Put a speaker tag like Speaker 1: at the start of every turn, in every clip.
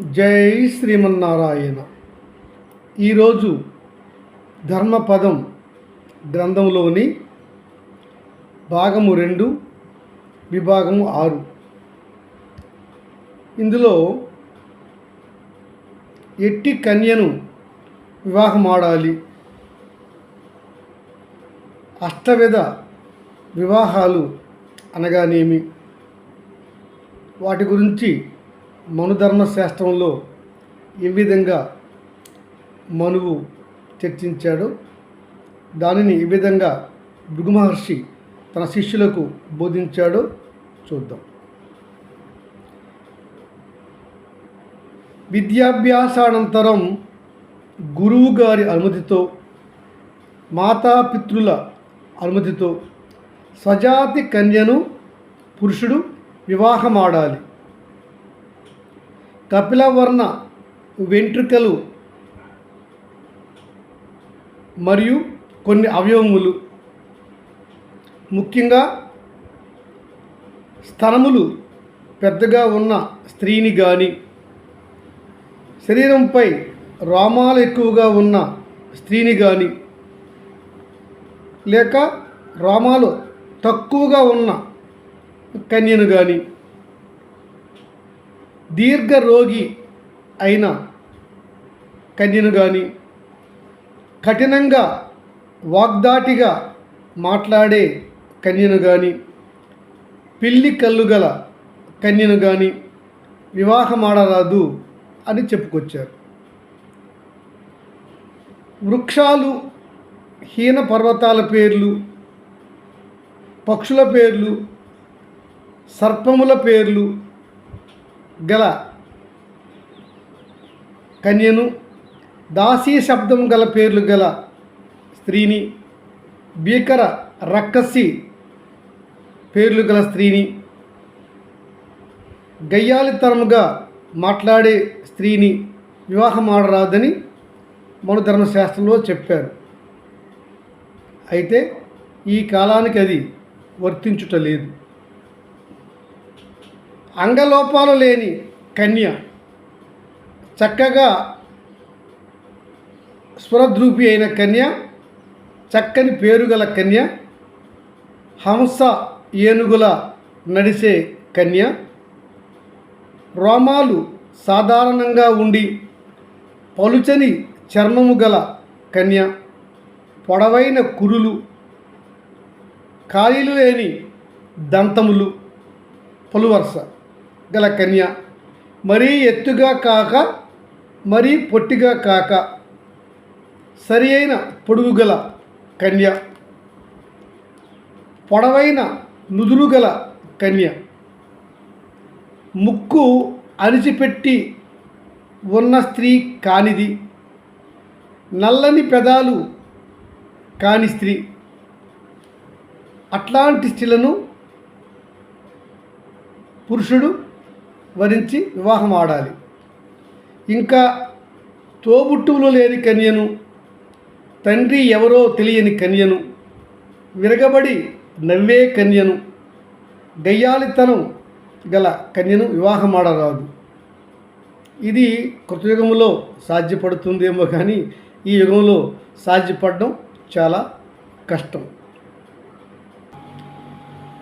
Speaker 1: జై శ్రీమన్నారాయణ. ఈరోజు ధర్మపదం గ్రంథంలోని భాగము రెండు విభాగము ఆరు. ఇందులో ఎట్టి కన్యను వివాహమాడాలి అష్టవిధ వివాహాలు అనగానేమి? వాటి గురించి మనుధర్మశాస్త్రంలో ఏ విధంగా మనువు చర్చించాడో. దానిని ఏ విధంగా భృగు మహర్షి తన శిష్యులకు బోధించాడో. చూద్దాం. విద్యాభ్యాసానంతరం గురువు గారి అనుమతితో మాతాపితృల అనుమతితో స్వజాతి కన్యను పురుషుడు వివాహమాడాలి. కపిలవర్ణ వెంట్రుకలు మరియు కొన్ని అవయవములు. ముఖ్యంగా స్థనములు పెద్దగా ఉన్న స్త్రీని కానీ శరీరంపై రోమాలు ఎక్కువగా ఉన్న స్త్రీని కానీ లేక రోమాలు తక్కువగా ఉన్న కన్యను కానీ దీర్ఘరోగి అయిన కన్యను కానీ కఠినంగా వాగ్దాటిగా మాట్లాడే కన్యను కానీ పిల్లి కళ్ళు గల కన్యను కానీ వివాహమాడరాదు అని చెప్పుకొచ్చారు. వృక్షాలు హీన పర్వతాల పేర్లు పక్షుల పేర్లు సర్పముల పేర్లు గల కన్యను దాసీ శబ్దం గల పేర్లు గల స్త్రీని భీకర రక్కసి పేర్లు గల స్త్రీని గయ్యాలితరముగా మాట్లాడే స్త్రీని వివాహం ఆడరాదని మన ధర్మశాస్త్రంలో చెప్పారు. అయితే ఈ కాలానికి అది వర్తించుట లేదు. అంగలోపాలు లేని కన్య చక్కగా స్వరద్రూపి అయిన కన్య చక్కని పేరుగల కన్య హంస ఏనుగుల నడిసే కన్య రోమాలు సాధారణంగా ఉండి పలుచని చర్మము గల కన్య పొడవైన కురులు ఖాళీలు లేని దంతములు పలువరుస. గల కన్య. మరీ ఎత్తుగా కాక మరీ పొట్టిగా కాక సరి అయిన పొడుగు గల కన్య. పొడవైన నుదురు గల కన్య. ముక్కు అణిచిపెట్టి ఉన్న స్త్రీ కానిది. నల్లని పెదాలు కాని స్త్రీ. అట్లాంటి స్త్రీలను పురుషుడు వరించి వివాహం ఆడాలి. ఇంకా తోబుట్టువులు లేని కన్యను తండ్రి ఎవరో తెలియని కన్యను విరగబడి నవ్వే కన్యను గయ్యాలితనం గల కన్యను వివాహమాడరాదు ఇది కృతయుగంలో సాధ్యపడుతుందేమో కానీ ఈ యుగంలో సాధ్యపడడం చాలా కష్టం.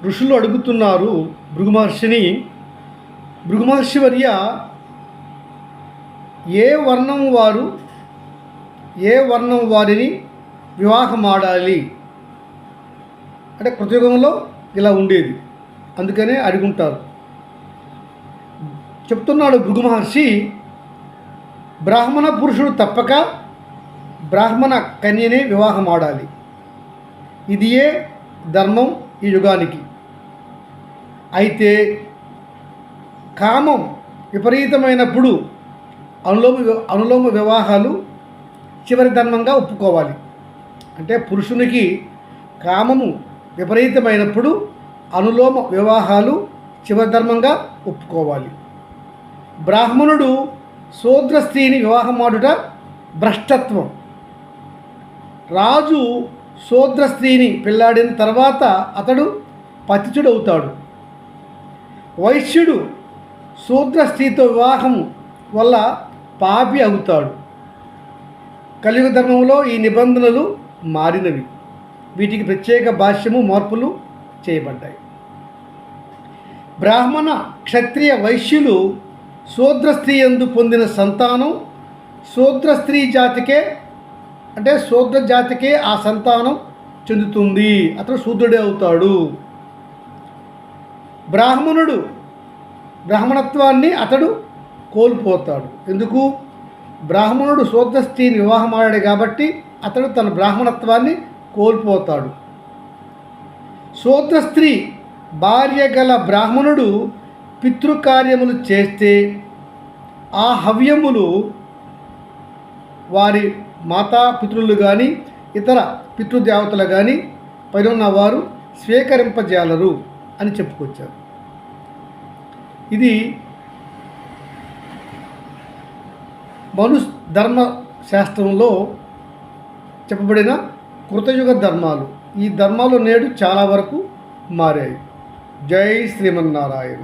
Speaker 1: ఋషులు అడుగుతున్నారు భృగు మహర్షిని భృగుమహర్షివర్య వర్య ఏ వర్ణం వారు? ఏ వర్ణం వారిని వివాహమాడాలి? అంటే కృతయుగంలో ఇలా ఉండేది. అందుకనే అడుగుంటారు. చెప్తున్నాడు భృగు మహర్షి బ్రాహ్మణ పురుషుడు తప్పక బ్రాహ్మణ కన్యనే వివాహం ఆడాలి ఇదియే ధర్మం ఈ యుగానికి. అయితే కామం విపరీతమైనప్పుడు అనులోమ అనులోమ వివాహాలు చివరి ధర్మంగా ఒప్పుకోవాలి. అంటే పురుషునికి కామము విపరీతమైనప్పుడు అనులోమ వివాహాలు చివరి ధర్మంగా ఒప్పుకోవాలి. బ్రాహ్మణుడు శూద్ర స్త్రీని వివాహమాడుట భ్రష్టత్వం. రాజు శూద్ర స్త్రీని పెళ్ళాడిన తర్వాత అతడు పతితుడవుతాడు. వైశ్యుడు శూద్ర స్త్రీతో వివాహం వల్ల పాపి అవుతాడు. కలియుగ ధర్మంలో ఈ నిబంధనలు మారినవి. వీటికి ప్రత్యేక భాష్యము మార్పులు చేయబడ్డాయి. బ్రాహ్మణ క్షత్రియ వైశ్యులు శూద్ర స్త్రీ ఎందు పొందిన సంతానం శూద్ర స్త్రీ జాతికే అంటే శూద్ర జాతికే ఆ సంతానం చెందుతుంది. అతడు శూద్రుడే అవుతాడు. బ్రాహ్మణుడు బ్రాహ్మణత్వాన్ని అతడు కోల్పోతాడు. ఎందుకు? బ్రాహ్మణుడు శూద్ర స్త్రీని వివాహమాడాడు కాబట్టి అతడు తన బ్రాహ్మణత్వాన్ని కోల్పోతాడు. శూద్ర స్త్రీ భార్య గల బ్రాహ్మణుడు పితృకార్యములు చేస్తే ఆ హవ్యములు వారి మాతా పితృలు కానీ ఇతర పితృదేవతలు కానీ పైన వారు స్వీకరింపజేయలరు అని చెప్పుకొచ్చారు. ఇది మను ధర్మ శాస్త్రంలో చెప్పబడిన కృతయుగ ధర్మాలు. ఈ ధర్మాలు నేడు చాలా వరకు మారాయి. జై శ్రీమన్నారాయణ.